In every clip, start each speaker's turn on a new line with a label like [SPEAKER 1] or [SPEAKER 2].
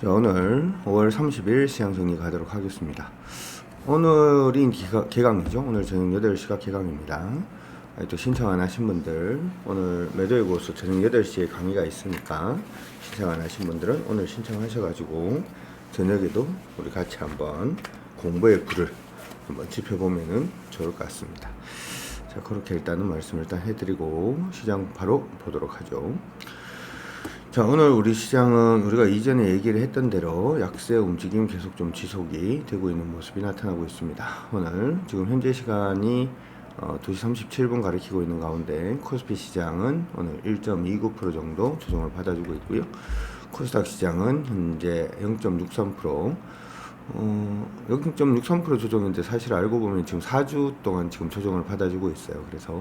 [SPEAKER 1] 자, 오늘 5월 30일 시장 정리 가도록 하겠습니다. 기가, 개강이죠. 오늘 저녁 8시가 개강입니다. 아, 또 신청 안 하신 분들, 오늘 매도의 고수 저녁 8시에 강의가 있으니까 신청 안 하신 분들은 오늘 신청하셔가지고 저녁에도 우리 같이 한번 공부의 불을 한번 지펴보면은 좋을 것 같습니다. 자, 그렇게 일단은 말씀을 일단 해드리고 시장 바로 보도록 하죠. 자, 오늘 우리 시장은 우리가 이전에 얘기를 했던 대로 약세 움직임 계속 좀 지속이 되고 있는 모습이 나타나고 있습니다. 오늘 지금 현재 시간이 어, 2시 37분 가리키고 있는 가운데 코스피 시장은 오늘 1.29% 정도 조정을 받아주고 있고요. 코스닥 시장은 현재 0.63% 어, 0.63% 조정인데 사실 알고 보면 지금 4주 동안 지금 조정을 받아주고 있어요. 그래서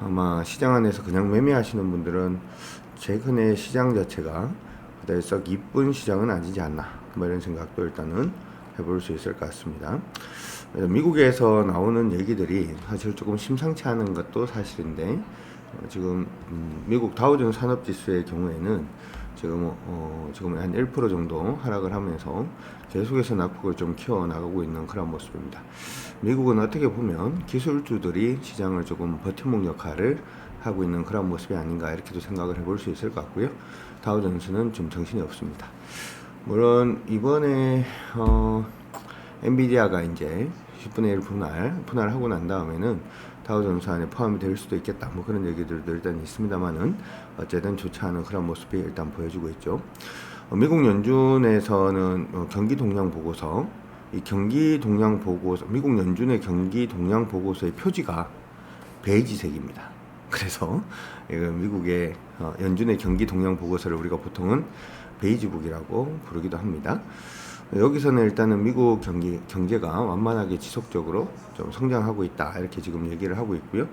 [SPEAKER 1] 아마 시장 안에서 그냥 매매하시는 분들은 최근에 시장 자체가 그다지 썩 이쁜 시장은 아니지 않나 뭐 이런 생각도 일단은 해볼 수 있을 것 같습니다. 미국에서 나오는 얘기들이 사실 조금 심상치 않은 것도 사실인데 어, 지금 음, 미국 다우존 산업지수의 경우에는 지금 어, 지금 한 1% 정도 하락을 하면서 계속해서 낙폭을 좀 키워 나가고 있는 그런 모습입니다. 미국은 어떻게 보면 기술주들이 시장을 조금 버팀목 역할을 하고 있는 그런 모습이 아닌가 이렇게도 생각을 해볼 수 있을 것 같고요. 다우존스는 좀 정신이 없습니다. 물론 이번에 어, 엔비디아가 이제 10분의 1 분할 분할하고 난 다음에는 다우존스 안에 포함이 될 수도 있겠다. 뭐 그런 얘기들도 일단 있습니다만은 어쨌든 좋지 않은 그런 모습이 일단 보여주고 있죠. 어, 미국 연준에서는 어, 경기 동향 보고서 이 경기 동향 보고서 미국 연준의 경기 동향 보고서의 표지가 베이지색입니다. 그래서 미국의 어, 연준의 경기 동향 보고서를 우리가 보통은 베이지북이라고 부르기도 합니다. 여기서는 일단은 미국 경기 경제가 완만하게 지속적으로 좀 성장하고 있다 이렇게 지금 얘기를 하고 있고요.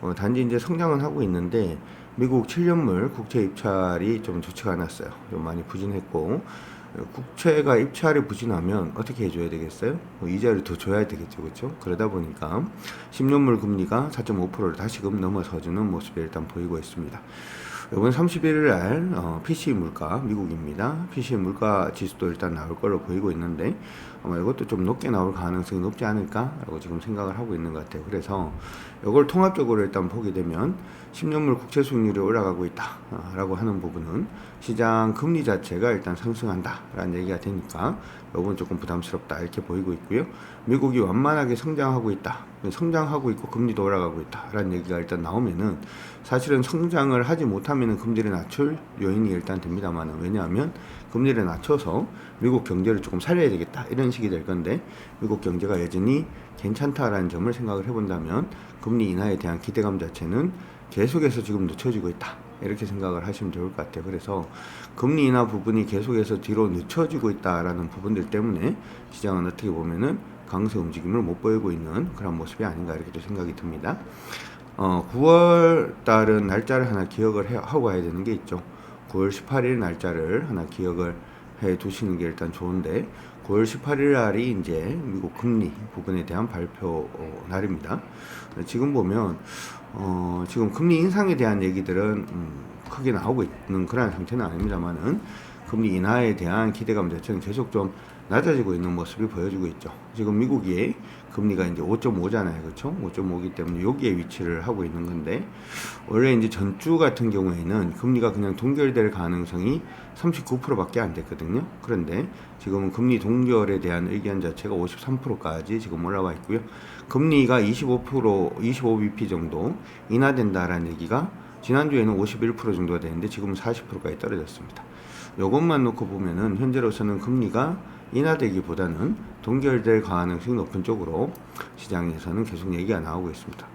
[SPEAKER 1] 어, 단지 이제 성장은 하고 있는데 미국 7년물 국채 입찰이 좀 좋지가 않았어요. 좀 많이 부진했고 국채가 입찰이 부진하면 어떻게 해줘야 되겠어요? 뭐 이자를 더 줘야 되겠죠, 그렇죠? 그러다 보니까 10년물 금리가 4.5%를 다시금 넘어서주는 모습이 일단 보이고 있습니다. 이번 31일 날 어, PCE 물가 미국입니다. PCE 물가 지수도 일단 나올 걸로 보이고 있는데 아마 이것도 좀 높게 나올 가능성이 높지 않을까라고 지금 생각을 하고 있는 것 같아요. 그래서 이걸 통합적으로 일단 보게 되면 10년물 국채 수익률이 올라가고 있다라고 하는 부분은 시장 금리 자체가 일단 상승한다라는 얘기가 되니까 이건 조금 부담스럽다 이렇게 보이고 있고요. 미국이 완만하게 성장하고 있다. 성장하고 있고 금리도 올라가고 있다라는 얘기가 일단 나오면은 사실은 성장을 하지 못하면은 금리를 낮출 요인이 일단 됩니다만은 왜냐하면 금리를 낮춰서 미국 경제를 조금 살려야 되겠다 이런 식이 될 건데 미국 경제가 여전히 괜찮다라는 점을 생각을 해본다면 금리 인하에 대한 기대감 자체는 계속해서 지금 늦춰지고 있다. 이렇게 생각을 하시면 좋을 것 같아요. 그래서 금리 인하 부분이 계속해서 뒤로 늦춰지고 있다라는 부분들 때문에 시장은 어떻게 보면은 강세 움직임을 못 보이고 있는 그런 모습이 아닌가 이렇게 도 생각이 듭니다. 어, 9월 달은 날짜를 하나 기억을 해, 하고 가야 되는 게 있죠. 9월 18일 날짜를 하나 기억을 해 두시는 게 일단 좋은데 9월 18일 날이 이제 미국 금리 부분에 대한 발표 어, 날입니다. 지금 보면 어, 지금 금리 인상에 대한 얘기들은 음, 크게 나오고 있는 그런 상태는 아닙니다만은 금리 인하에 대한 기대감 자체는 계속 좀 낮아지고 있는 모습이 보여지고 있죠. 지금 미국이 금리가 이제 5.5잖아요. 그렇죠? 5.5이기 때문에 여기에 위치를 하고 있는 건데 원래 이제 전주 같은 경우에는 금리가 그냥 동결될 가능성이 39%밖에 안 됐거든요. 그런데 지금은 금리 동결에 대한 의견 자체가 53%까지 지금 올라와 있고요. 금리가 25% 25bp 정도 인하된다라는 얘기가 지난주에는 51% 정도가 되는데 지금은 40%까지 떨어졌습니다. 이것만 놓고 보면은 현재로서는 금리가 인하되기보다는 동결될 가능성이 높은 쪽으로 시장에서는 계속 얘기가 나오고 있습니다.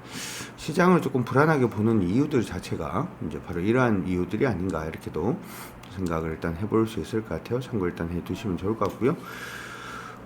[SPEAKER 1] 시장을 조금 불안하게 보는 이유들 자체가 이제 바로 이러한 이유들이 아닌가 이렇게도 생각을 일단 해볼 수 있을 것 같아요. 참고 일단 해 두시면 좋을 것 같고요.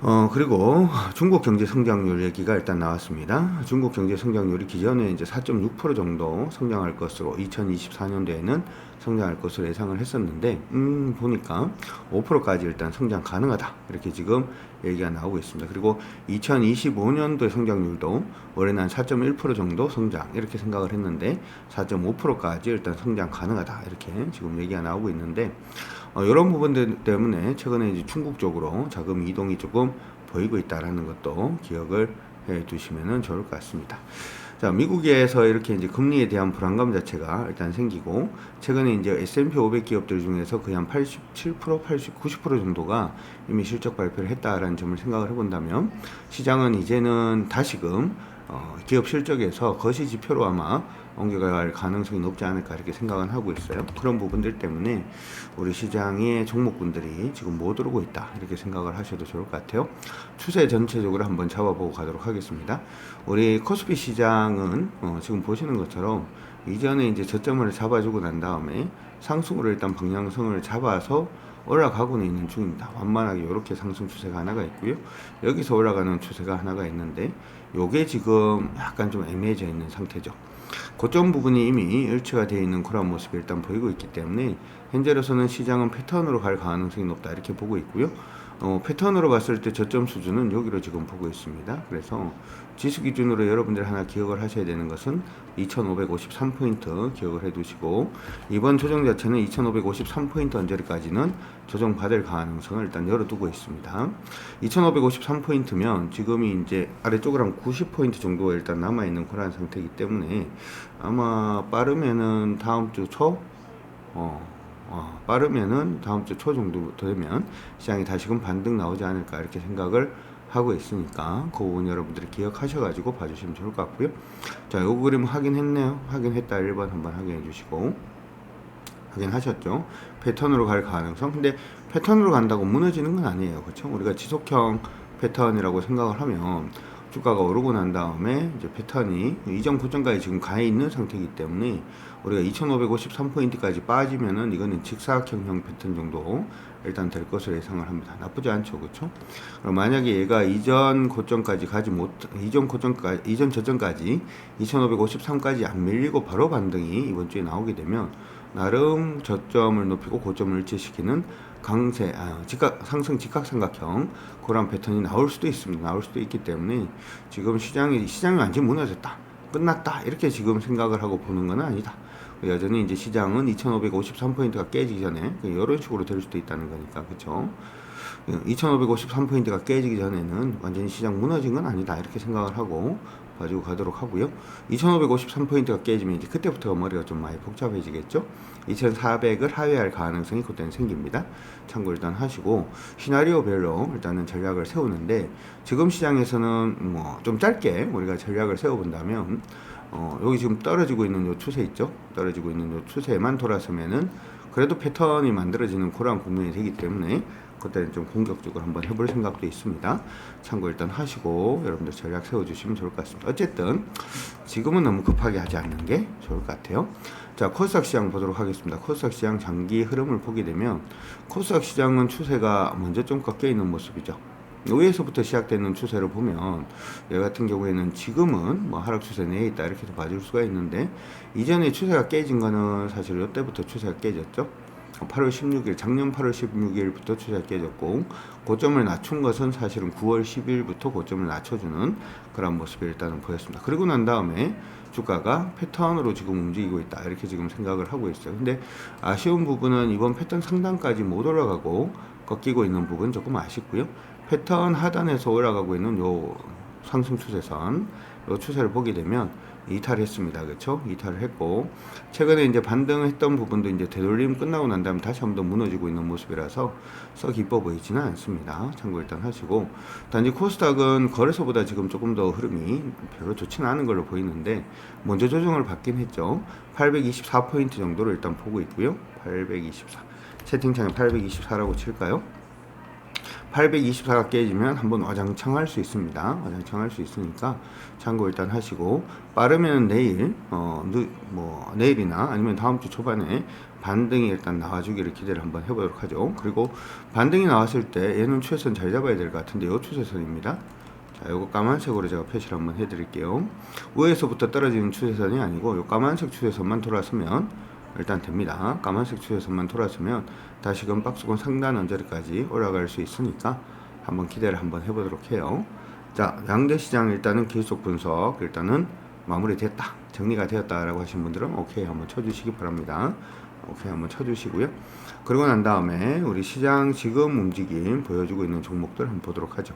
[SPEAKER 1] 어, 그리고 중국 경제 성장률 얘기가 일단 나왔습니다. 중국 경제 성장률이 기존에 이제 4.6% 정도 성장할 것으로 2024년도에는 성장할 것으로 예상을 했었는데, 음, 보니까 5%까지 일단 성장 가능하다. 이렇게 지금 얘기가 나오고 있습니다. 그리고 2025년도의 성장률도 올해는 한4.1% 정도 성장. 이렇게 생각을 했는데, 4.5%까지 일단 성장 가능하다. 이렇게 지금 얘기가 나오고 있는데, 어, 이런 부분들 때문에 최근에 이제 중국 쪽으로 자금 이동이 조금 보이고 있다라는 것도 기억을 해 두시면 좋을 것 같습니다. 자, 미국에서 이렇게 이제 금리에 대한 불안감 자체가 일단 생기고 최근에 이제 S&P 500 기업들 중에서 거의 한 87%, 80, 90% 정도가 이미 실적 발표를 했다라는 점을 생각을 해본다면 시장은 이제는 다시금 어, 기업 실적에서 거시 지표로 아마 옮겨갈 가능성이 높지 않을까 이렇게 생각은 하고 있어요. 그런 부분들 때문에 우리 시장의 종목군들이 지금 못 오르고 있다 이렇게 생각을 하셔도 좋을 것 같아요. 추세 전체적으로 한번 잡아보고 가도록 하겠습니다. 우리 코스피 시장은 어, 지금 보시는 것처럼 이전에 이제 저점을 잡아주고 난 다음에 상승으로 일단 방향성을 잡아서 올라가고는 있는 중입니다. 완만하게 이렇게 상승 추세가 하나가 있고요. 여기서 올라가는 추세가 하나가 있는데 요게 지금 약간 좀 애매해져 있는 상태죠. 고점 부분이 이미 일치가 되어 있는 그런 모습이 일단 보이고 있기 때문에 현재로서는 시장은 패턴으로 갈 가능성이 높다 이렇게 보고 있고요. 어, 패턴으로 봤을 때 저점 수준은 여기로 지금 보고 있습니다. 그래서 지수 기준으로 여러분들 하나 기억을 하셔야 되는 것은 2553포인트 기억을 해 두시고 이번 조정 자체는 2553포인트 언저리까지는 조정 받을 가능성을 일단 열어두고 있습니다. 2553포인트면 지금이 이제 아래쪽으로 한 90포인트 정도가 일단 남아있는 그런 상태이기 때문에 아마 빠르면은 다음 주 초, 어, 어, 빠르면은 다음 주 초 정도 되면 시장이 다시금 반등 나오지 않을까 이렇게 생각을 하고 있으니까 그 부분 여러분들이 기억하셔가지고 봐주시면 좋을 것 같고요. 자, 요 그림 확인했네요. 확인했다 1번 한번 확인해 주시고 확인하셨죠? 패턴으로 갈 가능성. 근데 패턴으로 간다고 무너지는 건 아니에요. 그렇죠? 우리가 지속형 패턴이라고 생각을 하면 주가가 오르고 난 다음에 이제 패턴이 이전 고점까지 지금 가 있는 상태이기 때문에 우리가 2553포인트까지 빠지면은 이거는 직사각형 형 패턴 정도 일단 될 것으로 예상을 합니다. 나쁘지 않죠. 그렇죠? 그럼 만약에 얘가 이전 고점까지 가지 못 이전 고점까지 이전 저점까지 2553까지 안 밀리고 바로 반등이 이번 주에 나오게 되면 나름 저점을 높이고 고점을 일치시키는 강세, 아, 직각, 상승 직각삼각형 그런 패턴이 나올 수도 있습니다. 나올 수도 있기 때문에 지금 시장이 시장이 완전 무너졌다, 끝났다 이렇게 지금 생각을 하고 보는 건 아니다. 여전히 이제 시장은 2,553포인트가 깨지기 전에 이런 식으로 될 수도 있다는 거니까 그렇죠. 2,553포인트가 깨지기 전에는 완전히 시장 무너진 건 아니다 이렇게 생각을 하고 가지고 가도록 하고요. 2,553포인트가 깨지면 이제 그때부터 머리가 좀 많이 복잡해지겠죠. 2,400을 하회할 가능성이 그때는 생깁니다. 참고 일단 하시고 시나리오별로 일단은 전략을 세우는데 지금 시장에서는 뭐 좀 짧게 우리가 전략을 세워본다면 어, 여기 지금 떨어지고 있는 요 추세 있죠? 떨어지고 있는 요 추세만 돌아서면은 그래도 패턴이 만들어지는 그러한 국면이 되기 때문에 그때는 좀 공격적으로 한번 해볼 생각도 있습니다. 참고 일단 하시고 여러분들 전략 세워주시면 좋을 것 같습니다. 어쨌든 지금은 너무 급하게 하지 않는 게 좋을 것 같아요. 자, 코스닥 시장 보도록 하겠습니다. 코스닥 시장 장기 흐름을 보게 되면 코스닥 시장은 추세가 먼저 좀 꺾여 있는 모습이죠. 위에서부터 시작되는 추세를 보면 얘 같은 경우에는 지금은 뭐 하락 추세 내에 있다 이렇게 봐줄 수가 있는데 이전에 추세가 깨진 거는 사실 이때부터 추세가 깨졌죠. 8월 16일 작년 8월 16일부터 추세가 깨졌고 고점을 낮춘 것은 사실은 9월 10일부터 고점을 낮춰주는 그런 모습이 일단은 보였습니다. 그리고 난 다음에 주가가 패턴으로 지금 움직이고 있다 이렇게 지금 생각을 하고 있어요. 근데 아쉬운 부분은 이번 패턴 상단까지 못 올라가고 꺾이고 있는 부분 조금 아쉽고요. 패턴 하단에서 올라가고 있는 요 상승 추세선 요 추세를 보게 되면 이탈했습니다. 그렇죠? 이탈을 했고 최근에 이제 반등했던 부분도 이제 되돌림 끝나고 난 다음에 다시 한번 무너지고 있는 모습이라서 썩 이뻐 보이지는 않습니다. 참고 일단 하시고 단지 코스닥은 거래소보다 지금 조금 더 흐름이 별로 좋지는 않은 걸로 보이는데 먼저 조정을 받긴 했죠. 824포인트 정도로 일단 보고 있고요. 824 채팅창에 824라고 칠까요? 824가 깨지면 한번 와장창 할 수 있습니다. 와장창 할 수 있으니까 참고 일단 하시고 빠르면 내일 어, 뭐 내일이나 아니면 다음 주 초반에 반등이 일단 나와주기를 기대를 한번 해보도록 하죠. 그리고 반등이 나왔을 때 얘는 추세선 잘 잡아야 될 것 같은데 요 추세선입니다. 자, 요거 까만색으로 제가 표시를 한번 해드릴게요. 위에서부터 떨어지는 추세선이 아니고 요 까만색 추세선만 돌아서면 일단 됩니다. 까만색 추세선만 돌아서면 다시금 박스권 상단 언저리까지 올라갈 수 있으니까 한번 기대를 한번 해보도록 해요. 자, 양대 시장 일단은 계속 분석 일단은 마무리됐다. 정리가 되었다라고 하신 분들은 오케이 한번 쳐주시기 바랍니다. 오케이 한번 쳐주시고요. 그러고 난 다음에 우리 시장 지금 움직임 보여주고 있는 종목들 한번 보도록 하죠.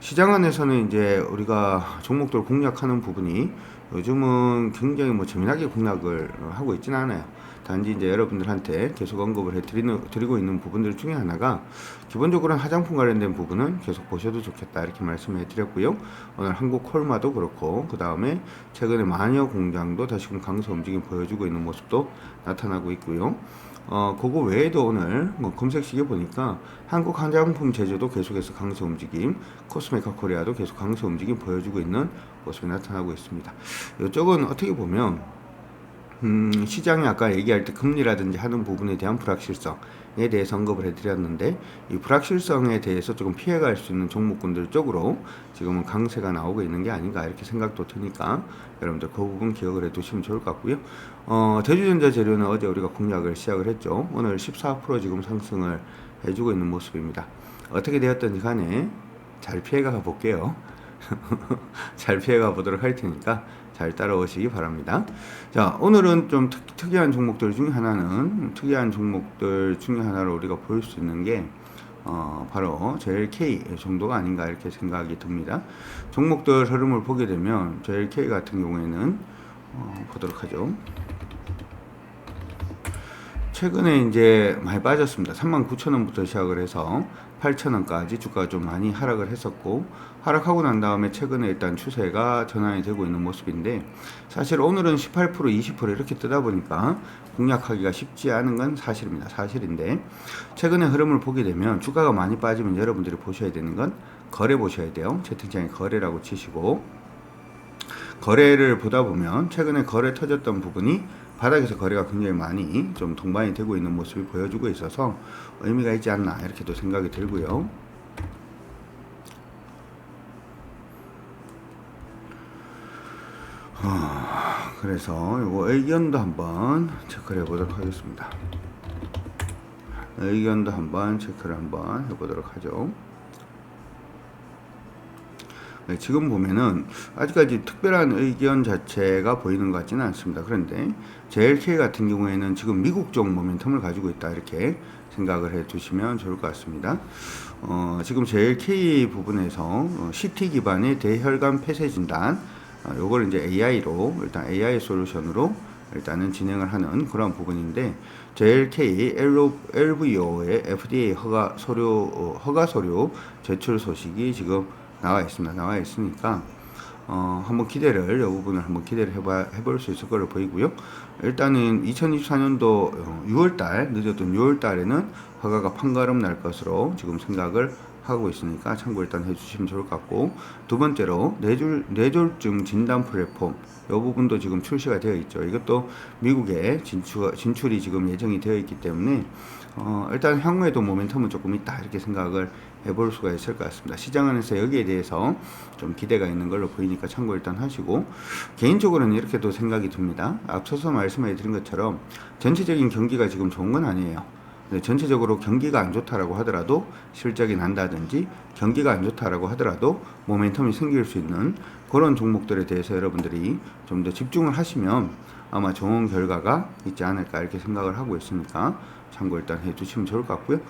[SPEAKER 1] 시장 안에서는 이제 우리가 종목들 공략하는 부분이 요즘은 굉장히 뭐 재미나게 공략을 하고 있지는 않아요. 단지 이제 여러분들한테 계속 언급을 해 드리는, 드리고 있는 부분들 중에 하나가 기본적으로는 화장품 관련된 부분은 계속 보셔도 좋겠다 이렇게 말씀해 드렸고요. 오늘 한국 콜마도 그렇고 그 다음에 최근에 마녀 공장도 다시금 강세 움직임 보여주고 있는 모습도 나타나고 있고요. 어, 그거 외에도 오늘 뭐 검색식에 보니까 한국 화장품 제조도 계속해서 강세 움직임, 코스메카 코리아도 계속 강세 움직임 보여주고 있는 모습이 나타나고 있습니다. 이쪽은 어떻게 보면 음, 시장이 아까 얘기할 때 금리라든지 하는 부분에 대한 불확실성에 대해서 언급을 해드렸는데 이 불확실성에 대해서 조금 피해갈 수 있는 종목군들 쪽으로 지금은 강세가 나오고 있는 게 아닌가 이렇게 생각도 드니까 여러분들 그 부분 기억을 해두시면 좋을 것 같고요. 어, 대주전자 재료는 어제 우리가 공략을 시작을 했죠. 오늘 14% 지금 상승을 해주고 있는 모습입니다. 어떻게 되었든지 간에 잘 피해가 볼게요. 잘 피해가 보도록 할 테니까 잘 따라오시기 바랍니다. 자, 오늘은 좀 특, 이한 종목들 중에 하나는 특이한 종목들 중에 하나로 우리가 볼 수 있는 게 어, 바로 JLK 정도가 아닌가 이렇게 생각이 듭니다. 종목들 흐름을 보게 되면 JLK 같은 경우에는 어, 보도록 하죠. 최근에 이제 많이 빠졌습니다. 39,000원부터 시작을 해서 8,000원까지 주가가 좀 많이 하락을 했었고 하락하고 난 다음에 최근에 일단 추세가 전환이 되고 있는 모습인데 사실 오늘은 18% 20% 이렇게 뜨다 보니까 공략하기가 쉽지 않은 건 사실입니다. 사실인데 최근에 흐름을 보게 되면 주가가 많이 빠지면 여러분들이 보셔야 되는 건 거래 보셔야 돼요. 채팅창에 거래라고 치시고 거래를 보다 보면 최근에 거래 터졌던 부분이 바닥에서 거래가 굉장히 많이 좀 동반이 되고 있는 모습이 보여주고 있어서 의미가 있지 않나 이렇게도 생각이 들고요. 어, 그래서 이거 의견도 한번 체크를 해보도록 하겠습니다. 의견도 한번 체크를 한번 해보도록 하죠. 네, 지금 보면은 아직까지 특별한 의견 자체가 보이는 것 같지는 않습니다. 그런데 JLK 같은 경우에는 지금 미국 쪽 모멘텀을 가지고 있다 이렇게 생각을 해 두시면 좋을 것 같습니다. 어, 지금 JLK 부분에서 어, CT 기반의 대혈관 폐쇄 진단 어, 요걸 이제 AI로 일단 AI 솔루션으로 일단은 진행을 하는 그런 부분인데 JLK LVO의 FDA 허가 서류 어, 허가 서류 제출 소식이 지금 나와 있습니다. 나와 있으니까 어, 한번 기대를 이 부분을 한번 기대를 해봐 해볼 수 있을 거로 보이고요. 일단은 2024년도 6월달 늦었던 6월달에는 허가가 판가름 날 것으로 지금 생각을 하고 있으니까 참고 일단 해주시면 좋을 것 같고 두 번째로 뇌졸 뇌졸중 진단 플랫폼 이 부분도 지금 출시가 되어 있죠. 이것도 미국에 진출 진출이 지금 예정이 되어 있기 때문에 어, 일단 향후에도 모멘텀은 조금 있다 이렇게 생각을 해볼 수가 있을 것 같습니다. 시장 안에서 여기에 대해서 좀 기대가 있는 걸로 보이니까 참고 일단 하시고 개인적으로는 이렇게도 생각이 듭니다. 앞서서 말씀해 드린 것처럼 전체적인 경기가 지금 좋은 건 아니에요. 전체적으로 경기가 안 좋다라고 하더라도 실적이 난다든지 경기가 안 좋다라고 하더라도 모멘텀이 생길 수 있는 그런 종목들에 대해서 여러분들이 좀 더 집중을 하시면 아마 좋은 결과가 있지 않을까 이렇게 생각을 하고 있으니까 참고 일단 해주시면 좋을 것 같고요.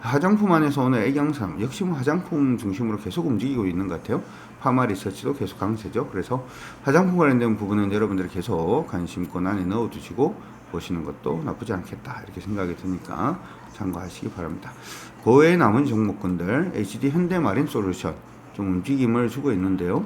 [SPEAKER 1] 화장품 안에서 오늘 애경삼 역시 뭐 화장품 중심으로 계속 움직이고 있는 것 같아요. 파마 리서치도 계속 강세죠. 그래서 화장품 관련된 부분은 여러분들이 계속 관심권 안에 넣어두시고 보시는 것도 나쁘지 않겠다 이렇게 생각이 드니까 참고하시기 바랍니다. 그 외에 남은 종목군들 HD 현대마린 솔루션 좀 움직임을 주고 있는데요.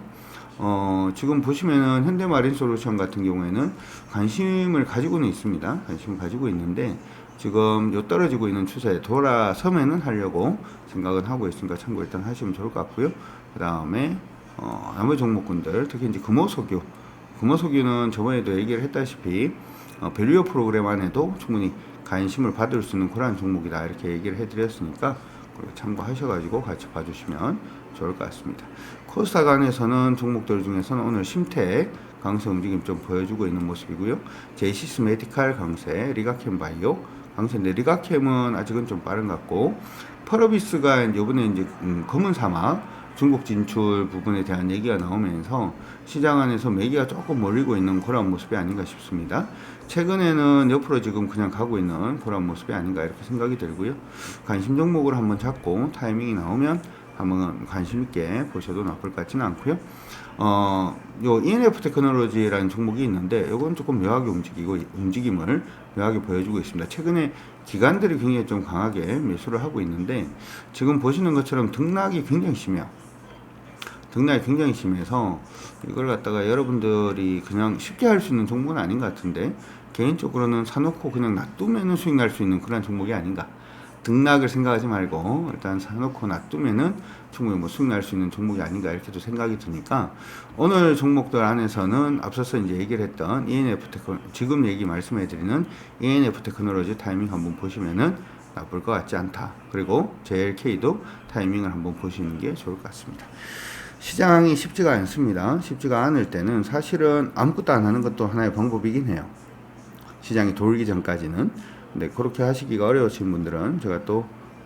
[SPEAKER 1] 어, 지금 보시면은 현대마린 솔루션 같은 경우에는 관심을 가지고는 있습니다. 관심을 가지고 있는데 지금 요 떨어지고 있는 추세에 돌아서면은 하려고 생각은 하고 있으니까 참고 일단 하시면 좋을 것 같고요. 그 다음에 어, 나머지 종목군들 특히 이제 금호석유 금호석유는 저번에도 얘기를 했다시피 어, 밸류어 프로그램 안에도 충분히 관심을 받을 수 있는 그러한 종목이다 이렇게 얘기를 해드렸으니까 참고하셔가지고 같이 봐주시면 좋을 것 같습니다. 코스닥 안에서는 종목들 중에서는 오늘 심택 강세 움직임 좀 보여주고 있는 모습이고요. 제이시스 메디칼 강세, 리가캠 바이오 강세인데 리가캠은 아직은 좀 빠른 것 같고 퍼러비스가 이번에 이제 음, 검은 사막 중국 진출 부분에 대한 얘기가 나오면서 시장 안에서 매기가 조금 몰리고 있는 그런 모습이 아닌가 싶습니다. 최근에는 옆으로 지금 그냥 가고 있는 그런 모습이 아닌가 이렇게 생각이 들고요. 관심 종목을 한번 잡고 타이밍이 나오면 한번 관심 있게 보셔도 나쁠 것 같지는 않고요. 어, 요 ENF 테크놀로지라는 종목이 있는데 요건 조금 묘하게 움직이고 움직임을 묘하게 보여주고 있습니다. 최근에 기관들이 굉장히 좀 강하게 매수를 하고 있는데 지금 보시는 것처럼 등락이 굉장히 심해요. 등락이 굉장히 심해서 이걸 갖다가 여러분들이 그냥 쉽게 할 수 있는 종목은 아닌 것 같은데 개인적으로는 사놓고 그냥 놔두면은 수익 날 수 있는 그런 종목이 아닌가. 등락을 생각하지 말고 일단 사놓고 놔두면은 충분히 뭐 수익 날 수 있는 종목이 아닌가 이렇게도 생각이 드니까 오늘 종목들 안에서는 앞서서 이제 얘기를 했던 ENF 테크 지금 얘기 말씀해 드리는 ENF 테크놀로지 타이밍 한번 보시면은 나쁠 것 같지 않다. 그리고 JLK도 타이밍을 한번 보시는 게 좋을 것 같습니다. 시장이 쉽지가 않습니다. 쉽지가 않을 때는 사실은 아무것도 안 하는 것도 하나의 방법이긴 해요. 시장이 돌기 전까지는. 근데 그렇게 하시기가 어려우신 분들은 제가 또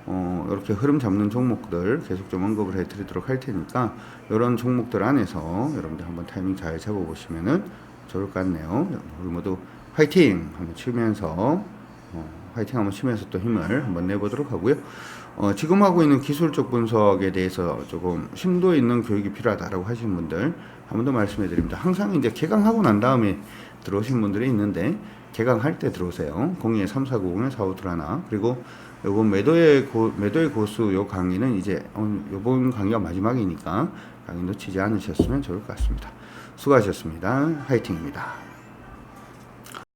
[SPEAKER 1] 어, 이렇게 흐름 잡는 종목들 계속 좀 언급을 해드리도록 할 테니까 이런 종목들 안에서 여러분들 한번 타이밍 잘 잡아보시면은 좋을 것 같네요. 우리 모두 화이팅 한번 치면서 어, 화이팅 한번 치면서 또 힘을 한번 내보도록 하고요. 어, 지금 하고 있는 기술적 분석에 대해서 조금 심도 있는 교육이 필요하다라고 하시는 분들 한 번 더 말씀해 드립니다. 항상 이제 개강하고 난 다음에 들어오신 분들이 있는데 개강할 때 들어오세요. 02 3490에 4521 그리고 요번 매도의 고, 매도의 고수 요 강의는 이제 어, 요번 강의가 마지막이니까 강의 놓치지 않으셨으면 좋을 것 같습니다. 수고하셨습니다. 화이팅입니다.